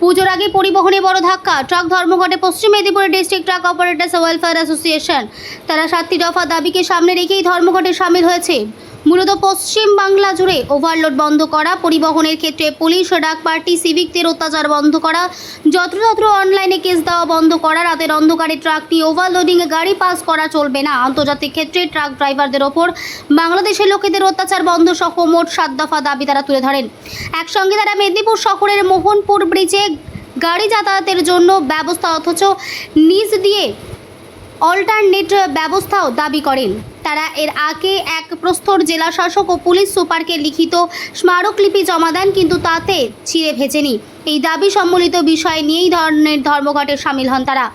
পুজোর আগে পরিবহনে বড় ধাক্কা। ট্রাক ধর্মঘটে পশ্চিম মেদিনীপুরের district truck operators welfare association. তারা সাতটি দফা দাবিকে সামনে রেখেই ধর্মঘটে সামিল হয়েছে। মূলত পশ্চিম বাংলা জুড়ে ওভারলোড বন্ধ করা, পরিবহনের ক্ষেত্রে পুলিশ ডাক পার্টি সিভিকদের অত্যাচার বন্ধ করা, যত্রতত্র অনলাইনে কেস দেওয়া বন্ধ করা, রাতের অন্ধকারে ট্রাক নিয়ে ওভারলোডিং গাড়ি পাস করা চলবে না। আন্তর্জাতিক ক্ষেত্রে ট্রাক ড্রাইভারদের ওপর বাংলাদেশের লোকেদের অত্যাচার বন্ধ সহ মোট সাত দফা দাবি তারা তুলে ধরেন। একসঙ্গে তারা মেদিনীপুর শহরের মোহনপুর ব্রিজে গাড়ি যাতায়াতের জন্য ব্যবস্থা অথচ নিজ দিয়ে অল্টারনেট ব্যবস্থাও দাবি করেন। তারা এর আগে এক প্রস্তর জেলা শাসক ও পুলিশ সুপারকে লিখিত স্মারকলিপি জমা দেন, কিন্তু তাতে ছিঁড়ে ভেজেনি এই দাবি সম্বলিত বিষয় নিয়েই ধরনের ধর্মঘটে সামিল হন তারা।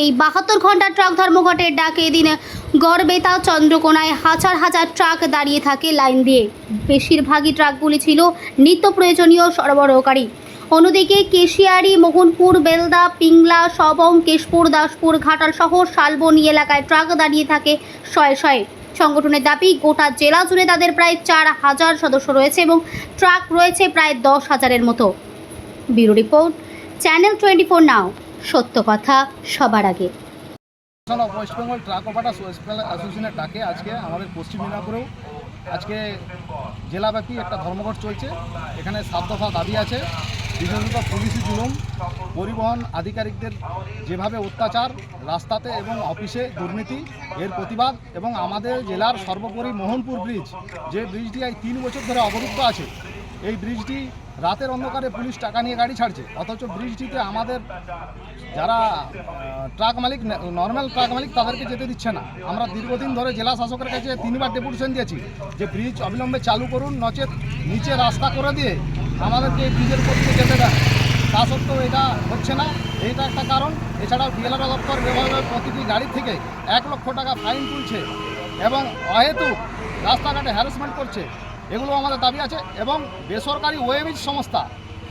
এই বাহাত্তর ঘণ্টা ট্রাক ধর্মঘটের ডাকে এদিন গড়বেতা চন্দ্রকোনায় হাজার হাজার ট্রাক দাঁড়িয়ে থাকে লাইন দিয়ে। বেশিরভাগই ট্রাকগুলি ছিল নিত্য প্রয়োজনীয় সরবরাহকারী। অন্যদিকে কেশিয়ারি, মোহনপুর, বেলদা, পিংলা, সবং, কেশপুর, দাসপুর, ঘাটাল সহ শালবনী এলাকায় ট্রাক দাঁড়িয়ে থাকে শয়ে শয়ে। সংগঠনের দাবি, গোটা জেলা জুড়ে তাদের প্রায় চার হাজার সদস্য রয়েছে এবং ট্রাক রয়েছে প্রায় দশ হাজারের মতো। Bureau report, channel twenty four now, সত্য কথা সবার আগে। National of West Bengal truck operators West Bengal অ্যাসোসিয়েশনের ডাকে আজকে আমাদের পশ্চিম মেদিনীপুরেও আজকে জেলাব্যাপী একটা ধর্মঘট চলছে। এখানে সাত দফা দাবি আছে। বিশেষত পুলিশি জুলুম পরিবহন আধিকারিকদের যেভাবে অত্যাচার, রাস্তাতে এবং অফিসে দুর্নীতি, এর প্রতিবাদ এবং আমাদের জেলার সর্বোপরি মোহনপুর ব্রিজ, যে ব্রিজটি এই তিন বছর ধরে অবরুদ্ধ আছে, এই ব্রিজটি রাতের অন্ধকারে পুলিশ টাকা নিয়ে গাড়ি ছাড়ছে। অথচ ব্রিজটিতে আমাদের যারা ট্রাক মালিক নর্মাল ট্রাক মালিক তাদেরকে যেতে দিচ্ছে না। আমরা দীর্ঘদিন ধরে জেলা শাসকের কাছে তিনবার ডেপুটেশন দিয়েছি যে ব্রিজ অবিলম্বে চালু করুন, নচেত নিচে রাস্তা করে দিয়ে আমাদেরকে এই ব্রিজের উপর দিয়ে যেতে দেয় তা সত্ত্বেও এটা হচ্ছে না। এইটা একটা কারণ। এছাড়াও ডিএলআর দপ্তর যেভাবে প্রতিটি গাড়ি থেকে এক লক্ষ টাকা ফাইন তুলছে এবং অহেতুক রাস্তাঘাটে হ্যারাসমেন্ট করছে। এগুলো আমাদের দাবি আছে এবং বেসরকারি ওয়েবিজ সংস্থা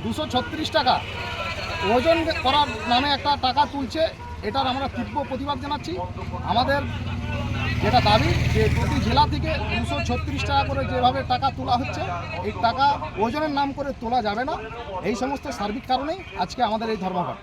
দুশো ছত্রিশ টাকা ওজন করার নামে একটা টাকা তুলছে। এটার আমরা তীব্র প্রতিবাদ জানাচ্ছি। আমাদের যেটা দাবি যে প্রতি জেলা থেকে দুশো ছত্রিশ টাকা করে যেভাবে টাকা তোলা হচ্ছে, এই টাকা ওজনের নাম করে তোলা যাবে না। এই সমস্ত সার্বিক কারণেই আজকে আমাদের এই ধর্মঘট।